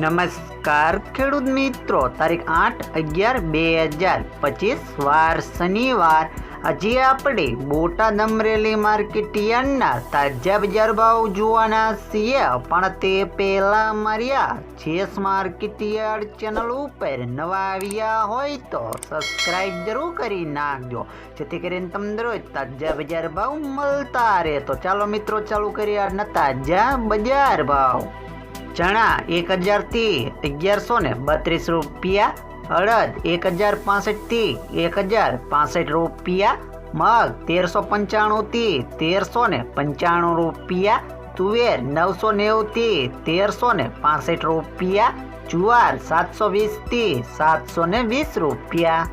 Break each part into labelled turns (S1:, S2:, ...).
S1: નમસ્કાર ખેડૂત મિત્રો, તારીખ આઠ અગિયાર બે હજાર પચીસ, વાર શનિવાર. આજે આપણે બોટાદ અમરેલી માર્કેટ યાર્ડના તાજા બજાર ભાવ જોવાના છીએ. પણ તે પહેલા માર્યા જેસ માર્કેટ યાર્ડ ચેનલ ઉપર નવા આવ્યા હોય તો સબસ્ક્રાઇબ જરૂર કરી નાખજો. જેથી કરીને તમને રોજ તાજા બજાર ભાવ મળતા રહે. તો ચાલો મિત્રો, ચાલુ કરીએ આજના તાજા બજાર ભાવ. ચણા એક હજારથી અગિયારસો ને બત્રીસ રૂપિયા અડદ એક હજાર પાસઠથી એક હજાર પાસઠ રૂપિયા, મગ તેરસો પંચાણુંથી તેરસો ને પંચાણું રૂપિયા, તુવેર નવસો નેવુંથી તેરસો ને પાસઠ રૂપિયા, જુવાર સાતસો વીસથી સાતસો ને વીસ રૂપિયા.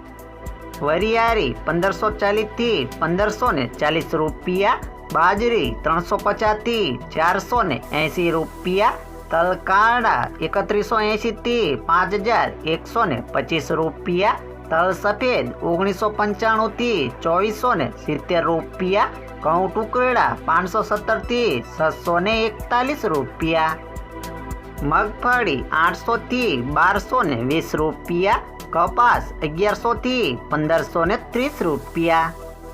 S1: વરિયારી પંદરસો ચાલીસથી પંદરસો ને ચાલીસ રૂપિયા, બાજરી ત્રણસો પચાસથી ચારસો ને એંસી રૂપિયા તલકારડા એકત્રીસો એંશીથી પાંચ હજાર એકસો ને પચીસ રૂપિયા. તલ સફેદ ઓગણીસો પંચાણુંથી ચોવીસો ને સિત્તેર રૂપિયા. ઘઉં ટુકડા પાંચસો સત્તરથી છસો ને એકતાલીસ રૂપિયા. મગફળી આઠસોથી બારસો ને વીસ રૂપિયા. કપાસ અગિયારસોથી પંદરસો ને ત્રીસ રૂપિયા.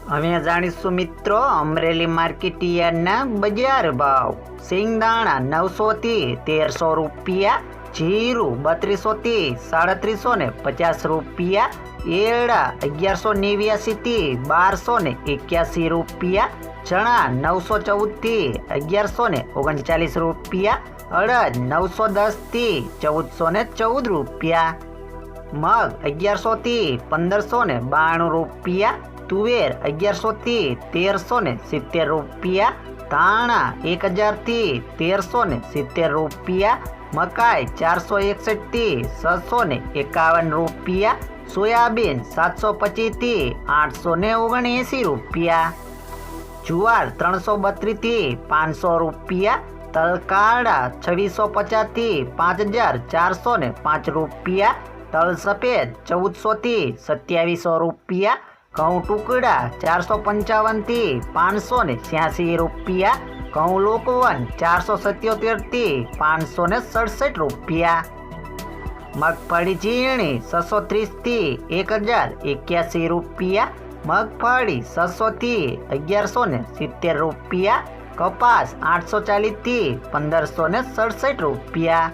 S1: હવે જાણીશું મિત્રો, અમરેલી માર્કેટિયાના બજાર ભાવ. સિંગદાણા નવસોથી તેરસો રૂપિયા, જીરું બત્રીસોથી સાડત્રીસો ને પચાસ રૂપિયા, એરડા અગિયારસો નેવ્યાસીથી બારસો ને એક્યાસી રૂપિયા, ચણા નવસો ચૌદથી અગિયારસો ને ઓગણચાલીસ રૂપિયા, અડદ નવસો દસથી ચૌદસો ને ચૌદ રૂપિયા, મગ અગિયારસોથી પંદરસો ને બાણું રૂપિયા તુવેર અગિયારસોથી તેરસો ને સિત્તેર રૂપિયા, ધાણા એક હજારથી તેરસો ને સિત્તેર રૂપિયા, મકાઈ ચારસો એકસઠથી છસો ને એકાવન રૂપિયા, સોયાબીન સાતસો પચીસથી આઠસો ને ઓગણએંસી રૂપિયા, જુવાર ત્રણસો બત્રીસથી પાંચસો રૂપિયા, તલકારડા છવ્વીસો પચાસથી પાંચ હજાર ચારસો ને પાંચ રૂપિયા તલ સફેદ ચૌદસોથી સત્યાવીસો રૂપિયા ઘઉં ટુકડા ચારસો પંચાવનથી પાંચસો ને છ્યાસી રૂપિયા. ઘઉં લોકવન ચારસો સત્યોતેરથી પાંચસો ને સડસઠ રૂપિયા. મગફળી ઝીણી છસો ત્રીસથી એક હજાર એક્યાસી રૂપિયા. મગફળી છસોથી અગિયારસો ને સિત્તેર રૂપિયા. કપાસ આઠસો ચાલીસથી પંદરસો ને સડસઠ રૂપિયા.